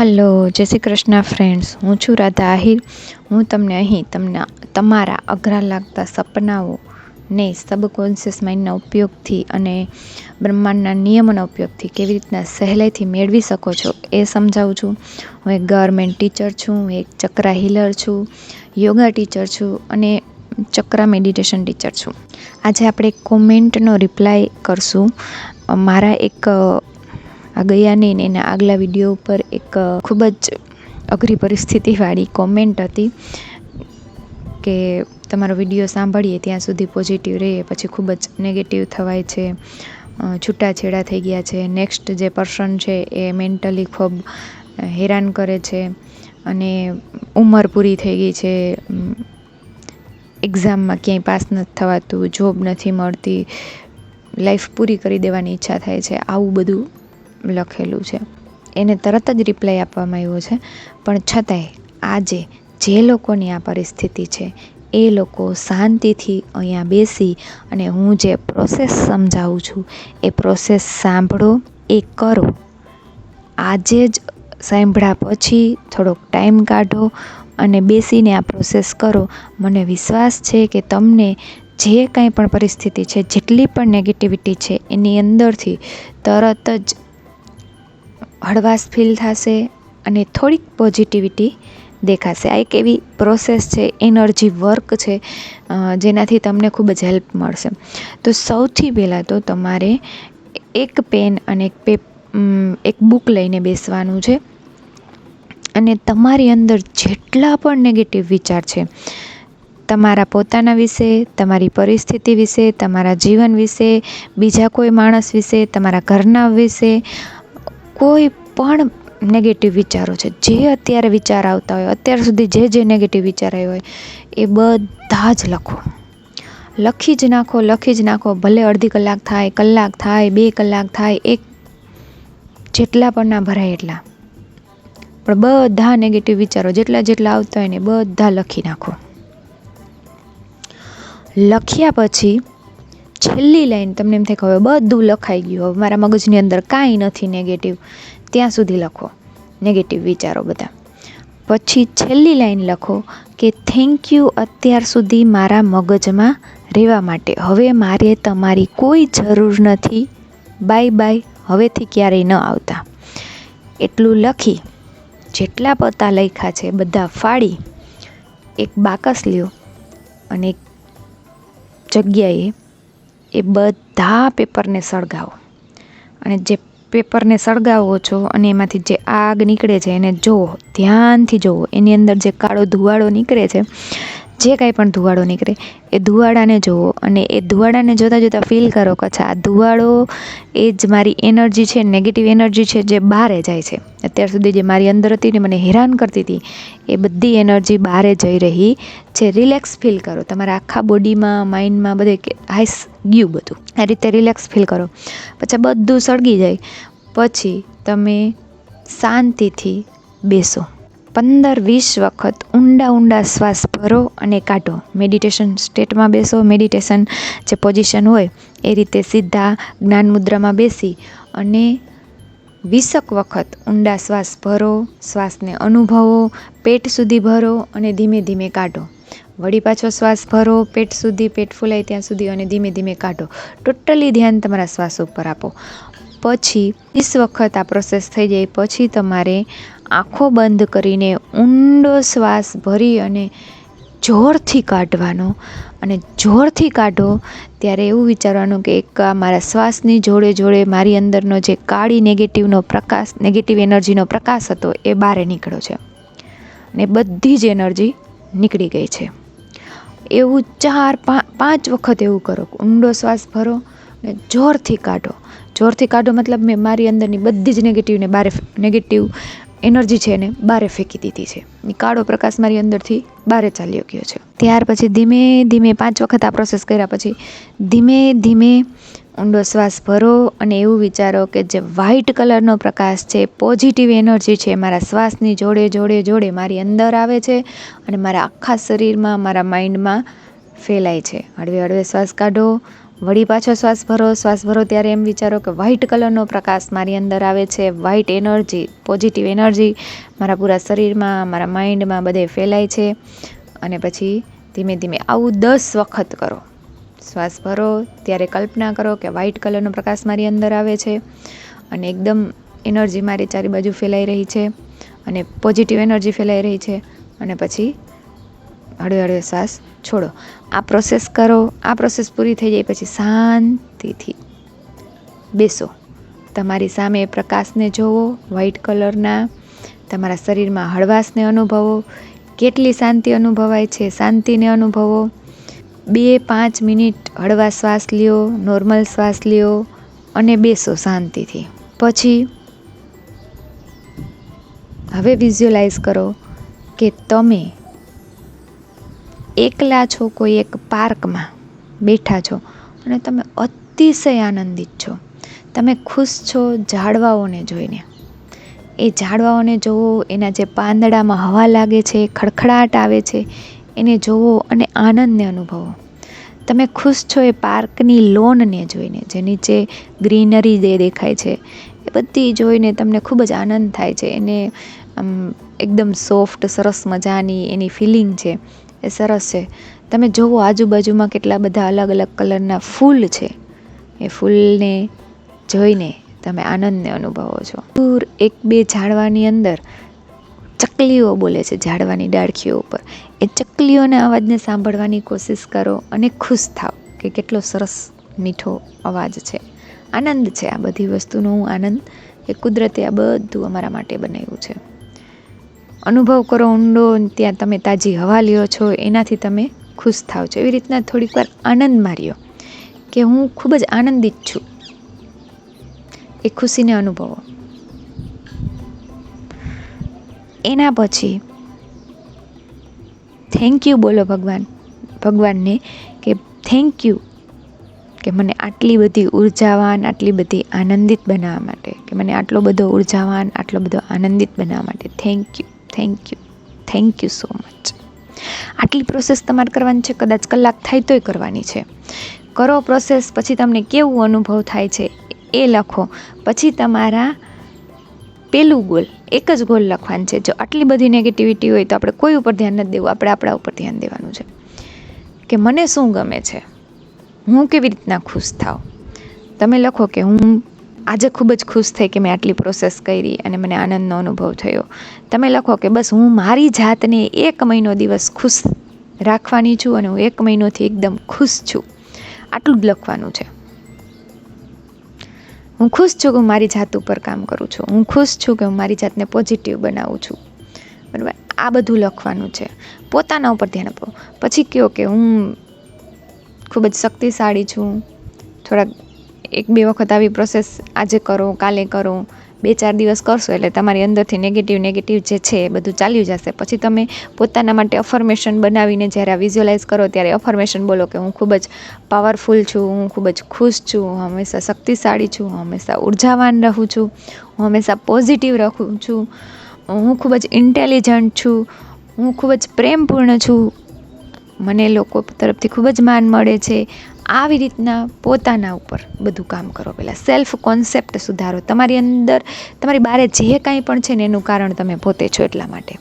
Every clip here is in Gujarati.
હલો, જય શ્રી કૃષ્ણ ફ્રેન્ડ્સ હું છું રાધા આહિર હું તમને અહીં તમને, તમારા અઘરા લાગતા સપનાઓ ને સબકોન્શિયસ માઇન્ડના ઉપયોગથી અને બ્રહ્માંડના નિયમોના ઉપયોગથી કેવી રીતના સહેલાઈથી મેળવી શકો છો એ સમજાવું છું. હું એક ગવર્મેન્ટ ટીચર છું, હું એક ચક્રા હીલર છું યોગા ટીચર છું અને ચક્રા મેડિટેશન ટીચર છું. આજે આપણે કોમેન્ટનો રિપ્લાય કરશું. મારા એક આ ગયા નહીં ને એના આગલા વીડિયો ઉપર એક ખૂબ જ અઘરી પરિસ્થિતિવાળી કોમેન્ટ હતી કે તમારો વીડિયો સાંભળીએ ત્યાં સુધી પોઝિટિવ રહીએ, પછી ખૂબ જ નેગેટિવ થવાય છે છૂટાછેડા થઈ ગયા છે. નેક્સ્ટ જે પર્સન છે એ મેન્ટલી ખૂબ હેરાન કરે છે અને ઉંમર પૂરી થઈ ગઈ છે. એક્ઝામમાં ક્યાંય પાસ નથી થવાતું જોબ નથી મળતી લાઈફ પૂરી કરી દેવાની ઈચ્છા થાય છે. આવું બધું લખેલું છે. એને તરત જ રિપ્લાય આપવામાં આવ્યો છે. પણ છતાંય આજે જે લોકોની આ પરિસ્થિતિ છે, એ લોકો શાંતિથી અહીંયા બેસી અને હું જે પ્રોસેસ સમજાવું છું, એ પ્રોસેસ સાંભળો, એ કરો. આજે જ સાંભળ્યા પછી થોડોક ટાઈમ કાઢો અને બેસીને આ પ્રોસેસ કરો. મને વિશ્વાસ છે કે તમને જે કાંઈ પણ પરિસ્થિતિ છે, જેટલી પણ નેગેટિવિટી છે, એની અંદરથી તરત જ હળવાશ ફીલ થશે અને થોડીક પોઝિટિવિટી દેખાશે. આ એક એવી પ્રોસેસ છે એનર્જી વર્ક છે જેનાથી તમને ખૂબ જ હેલ્પ મળશે. તો સૌથી પહેલાં તો તમારે એક પેન અને એક પે એક બુક લઈને બેસવાનું છે. અને તમારી અંદર જેટલા પણ નેગેટિવ વિચાર છે, તમારા પોતાના વિશે, તમારી પરિસ્થિતિ વિશે, તમારા જીવન વિશે, બીજા કોઈ માણસ વિશે, તમારા ઘરના વિશે કોઈ પણ નેગેટિવ વિચારો છે, જે અત્યારે વિચાર આવતા હોય, અત્યાર સુધી જે જે નેગેટિવ વિચાર આવ્યો હોય, એ બધા જ લખો. લખી જ નાખો, લખી જ નાખો, ભલે અડધી કલાક થાય કલાક થાય, બે કલાક થાય, એક જેટલા પણ ના ભરાય એટલા. પણ બધા નેગેટિવ વિચારો જેટલા જેટલા આવતા હોય ને બધા લખી નાખો. લખ્યા પછી છેલ્લી લાઈન તમને એમ થાય કે હવે બધું લખાઈ ગયું. હવે મારા મગજની અંદર કાંઈ નથી નેગેટિવ ત્યાં સુધી લખો. નેગેટિવ વિચારો બધા. પછી છેલ્લી લાઈન લખો કે થેન્ક યુ અત્યાર સુધી મારા મગજમાં રહેવા માટે. હવે મારે તમારી કોઈ જરૂર નથી. બાય બાય હવેથી ક્યારેય ન આવતા. એટલું લખી, જેટલા પતા લખ્યા છે બધા ફાડી, એક બાકસ લ્યો અને એક જગ્યાએ એ બધા પેપરને સળગાવો. અને જે પેપરને સળગાવો છો અને એમાંથી જે આગ નીકળે છે એને જુઓ, ધ્યાનથી જુઓ. એની અંદર જે કાળો ધુવાળો નીકળે છે જે કાંઈ પણ ધુવાડો નીકળે, એ ધુવાડાને જુઓ અને એ ધુવાડાને જોતાં જોતાં ફીલ કરો કે અચ્છા, આ ધુવાડો એ જ મારી એનર્જી છે નેગેટિવ એનર્જી છે જે બહારે જાય છે. અત્યાર સુધી જે મારી અંદર હતી ને મને હેરાન કરતી હતી, એ બધી એનર્જી બહારે જઈ રહી છે. રિલેક્સ ફીલ કરો. તમારા આખા બોડીમાં માઇન્ડમાં બધે હાઈસ ગયું બધું. આ રીતે રિલેક્સ ફીલ કરો. પછી બધું સળગી જાય. પછી તમે શાંતિથી બેસો. પંદર વીસ વખત ઊંડા ઊંડા શ્વાસ ભરો અને કાઢો. મેડિટેશન સ્ટેટમાં બેસો. મેડિટેશન જે પોઝિશન હોય, એ રીતે સીધા જ્ઞાન મુદ્રામાં બેસી અને વીસક વખત ઊંડા શ્વાસ ભરો, શ્વાસને અનુભવો, પેટ સુધી ભરો અને ધીમે ધીમે કાઢો. વળી પાછો શ્વાસ ભરો, પેટ સુધી, પેટ ફૂલાય ત્યાં સુધી અને ધીમે ધીમે કાઢો. ટોટલી ધ્યાન તમારા શ્વાસ ઉપર આપો. પછી વીસ વખત આ પ્રોસેસ થઈ જાય, પછી તમારે આંખો બંધ કરીને ઊંડો શ્વાસ ભરી અને જોરથી કાઢવાનો. અને જોરથી કાઢો ત્યારે એવું વિચારવાનું કે એક મારા શ્વાસની જોડે જોડે મારી અંદરનો જે કાળી નેગેટિવનો પ્રકાશ નેગેટિવ એનર્જીનો પ્રકાશ હતો એ બહાર નીકળ્યો છે. અને બધી જ એનર્જી નીકળી ગઈ છે. એવું ચાર પાંચ વખત એવું કરો ઊંડો શ્વાસ ભરો ને જોરથી કાઢો. જોરથી કાઢો, મતલબ મેં મારી અંદરની બધી જ નેગેટિવને બહાર નેગેટિવ એનર્જી છે એને બહારે ફેંકી દીધી છે. એ કાળો પ્રકાશ મારી અંદરથી બહારે ચાલ્યો ગયો છે. ત્યાર પછી ધીમે ધીમે પાંચ વખત આ પ્રોસેસ કર્યા પછી ધીમે ધીમે ઊંડો શ્વાસ ભરો અને એવું વિચારો કે જે વ્હાઇટ કલરનો પ્રકાશ છે પોઝિટિવ એનર્જી છે, મારા શ્વાસની જોડે જોડે જોડે મારી અંદર આવે છે અને મારા આખા શરીરમાં, મારા માઇન્ડમાં ફેલાય છે. હળવે હળવે શ્વાસ કાઢો વળી પાછો શ્વાસ ભરો શ્વાસ ભરો ત્યારે એમ વિચારો કે વ્હાઇટ કલરનો પ્રકાશ મારી અંદર આવે છે વ્હાઇટ એનર્જી પોઝિટિવ એનર્જી મારા પૂરા શરીરમાં, મારા માઇન્ડમાં બધે ફેલાય છે. અને પછી ધીમે ધીમે આવું દસ વખત કરો. શ્વાસ ભરો, ત્યારે કલ્પના કરો કે વ્હાઇટ કલરનો પ્રકાશ મારી અંદર આવે છે. અને એકદમ એનર્જી મારી ચારે બાજુ ફેલાઈ રહી છે. અને પોઝિટિવ એનર્જી ફેલાઈ રહી છે. અને પછી હળવે હળવે શ્વાસ છોડો. આ પ્રોસેસ કરો, આ પ્રોસેસ પૂરી થઈ જાય પછી શાંતિથી બેસો. તમારી સામે પ્રકાશને જોવો વ્હાઇટ કલરના તમારા શરીરમાં હળવાશને અનુભવો, કેટલી શાંતિ અનુભવાય છે શાંતિને અનુભવો. બે પાંચ મિનિટ હળવા શ્વાસ લ્યો નોર્મલ શ્વાસ લ્યો અને બેસો શાંતિથી. પછી હવે વિઝ્યુલાઇઝ કરો કે તમે એકલા છો, કોઈ એક પાર્કમાં બેઠા છો અને તમે અતિશય આનંદિત છો. તમે ખુશ છો ઝાડવાઓને જોઈને. એ ઝાડવાઓને જોવો, એના જે પાંદડામાં હવા લાગે છે, ખડખડાટ આવે છે, એને જોવો અને આનંદને અનુભવો. તમે ખુશ છો એ પાર્કની લોનને જોઈને, જે નીચે ગ્રીનરી જે દેખાય છે, એ બધી જોઈને તમને ખૂબ જ આનંદ થાય છે. એને એકદમ સોફ્ટ, સરસ મજાની એની ફિલિંગ છે. એ સરસ છે. તમે જુઓ આજુબાજુમાં કેટલા બધા અલગ અલગ કલરના ફૂલ છે. એ ફૂલને જોઈને તમે આનંદને અનુભવો છો. દૂર એક બે ઝાડવાની અંદર ચકલીઓ બોલે છે, ઝાડવાની ડાળખીઓ ઉપર. એ ચકલીઓના અવાજને સાંભળવાની કોશિશ કરો અને ખુશ થાવ કે કેટલો સરસ મીઠો અવાજ છે. આનંદ છે આ બધી વસ્તુનો, હું આનંદ, એ કુદરતે આ બધું અમારા માટે બનાવ્યું છે. અનુભવ કરો ઊંડો, ત્યાં તમે તાજી હવા લ્યો છો, એનાથી તમે ખુશ થાવ છો. એવી રીતના થોડીક વાર આનંદ માર્યો કે હું ખૂબ જ આનંદિત છું. એ ખુશીને અનુભવો. એના પછી થેન્ક યુ બોલો ભગવાન. ભગવાનને કે થેન્ક યુ કે મને આટલી બધી ઉર્જાવાન, આટલી બધી આનંદિત બનાવવા માટે, કે મને આટલો બધો ઉર્જાવાન, આટલો બધો આનંદિત બનાવવા માટે thank you thank you thank you so much આટલી પ્રોસેસ તમારે કરવાની છે, કદાચ કલાક થાય તોય કરવાની છે. કરો પ્રોસેસ પછી તમને કેવું અનુભવ થાય છે એ લખો. પછી તમારા પેલું ગોલ, એક જ ગોલ લખવાનું છે. જો આટલી બધી નેગેટિવિટી હોય તો આપણે કોઈ ઉપર ધ્યાન નથી દેવું, આપણે આપણા ઉપર ધ્યાન દેવાનું છે. કે મને શું ગમે છે? હું કેવી રીતના ખુશ થાઉં? તમે લખો કે હું આજે ખૂબ જ ખુશ થઈ કે મેં આટલી પ્રોસેસ કરી અને મને આનંદનો અનુભવ થયો. તમે લખો કે બસ હું મારી જાતને એક મહિનો દિવસ ખુશ રાખવાની છું અને હું એક મહિનોથી એકદમ ખુશ છું. આટલું જ લખવાનું છે. હું ખુશ છું કે હું મારી જાત ઉપર કામ કરું છું. હું ખુશ છું કે હું મારી જાતને પોઝિટિવ બનાવું છું. બરાબર? આ બધું લખવાનું છે. પોતાના ઉપર ધ્યાન આપો. પછી કહો કે હું ખૂબ જ શક્તિશાળી છું. થોડાક એક બે વખત આવી પ્રોસેસ આજે કરો, કાલે કરો, બે ચાર દિવસ કરશો એટલે તમારી અંદરથી નેગેટિવ નેગેટિવ જે છે એ બધું ચાલ્યું જશે. પછી તમે પોતાના માટે અફર્મેશન બનાવીને જ્યારે આ વિઝ્યુઅલાઇઝ કરો ત્યારે અફર્મેશન બોલો કે હું ખૂબ જ પાવરફુલ છું, હું ખૂબ જ ખુશ છું, હું હંમેશા શક્તિશાળી છું, હું હંમેશા ઉર્જાવાન રહું છું, હું હંમેશા પોઝિટિવ રહું છું, હું ખૂબ જ ઇન્ટેલિજન્ટ છું, હું ખૂબ જ પ્રેમપૂર્ણ છું. મને લોકો તરફથી ખૂબ જ માન મળે છે. આવી રીતના પોતાના ઉપર બધું કામ કરો. પહેલાં સેલ્ફ કોન્સેપ્ટ સુધારો. તમારી અંદર, તમારી બારે જે કાંઈ પણ છે ને એનું કારણ તમે પોતે છો એટલા માટે.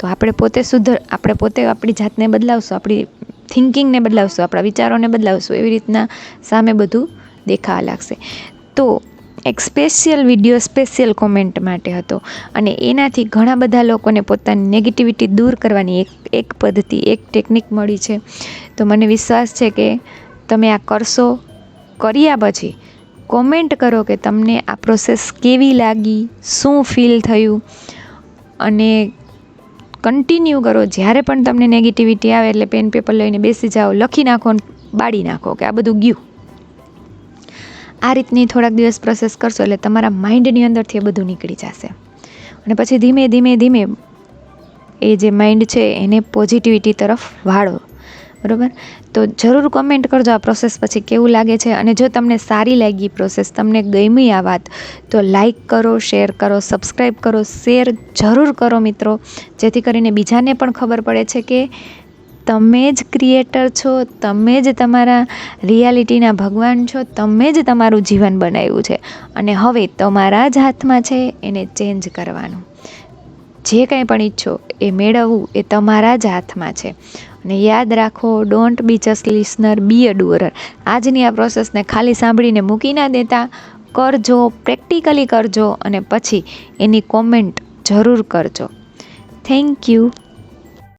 તો આપણે પોતે સુધર, આપણે પોતે આપણી જાતને બદલાવશું, આપણી થિંકિંગને બદલાવશું, આપણા વિચારોને બદલાવશું, એવી રીતના સામે બધું દેખાવા લાગશે. તો એક સ્પેશિયલ વીડિયો સ્પેશિયલ કોમેન્ટ માટે હતો. અને એનાથી ઘણા બધા લોકોને પોતાની નેગેટિવિટી દૂર કરવાની એક એક પદ્ધતિ, એક ટેકનિક મળી છે. તો મને વિશ્વાસ છે કે તમે આ કરશો કર્યા પછી કોમેન્ટ કરો કે તમને આ પ્રોસેસ કેવી લાગી, શું ફીલ થયું? અને કન્ટિન્યુ કરો. જ્યારે પણ તમને નેગેટિવિટી આવે એટલે પેન પેપર લઈને બેસી જાઓ, લખી નાખો બાળી નાખો કે આ બધું ગયું. આ રીતની થોડાક દિવસ પ્રોસેસ કરશો એટલે તમારા માઇન્ડની અંદરથી એ બધું નીકળી જશે. અને પછી ધીમે ધીમે ધીમે એ જે માઇન્ડ છે એને પોઝિટિવિટી તરફ વાળો. બરાબર? તો જરૂર કોમેન્ટ કરજો આ પ્રોસેસ પછી કેવું લાગે છે અને જો તમને સારી લાગી પ્રોસેસ તમને ગમી આ વાત, તો લાઈક કરો શેર કરો સબસ્ક્રાઈબ કરો શેર જરૂર કરો મિત્રો. જેથી કરીને બીજાને પણ ખબર પડે છે કે તમે જ ક્રિએટર છો, તમે જ તમારા રિયાલિટીના ભગવાન છો, તમે જ તમારું જીવન બનાવ્યું છે. અને હવે તમારા જ હાથમાં છે એને ચેન્જ કરવાનું. જે કંઈ પણ ઈચ્છો એ મેળવવું એ તમારા જ હાથમાં છે. અને યાદ રાખો don't be just listener be a doer આજની આ પ્રોસેસને ખાલી સાંભળીને મૂકી ના દેતા. કરજો પ્રેક્ટિકલી કરજો અને પછી એની કોમેન્ટ જરૂર કરજો. Thank you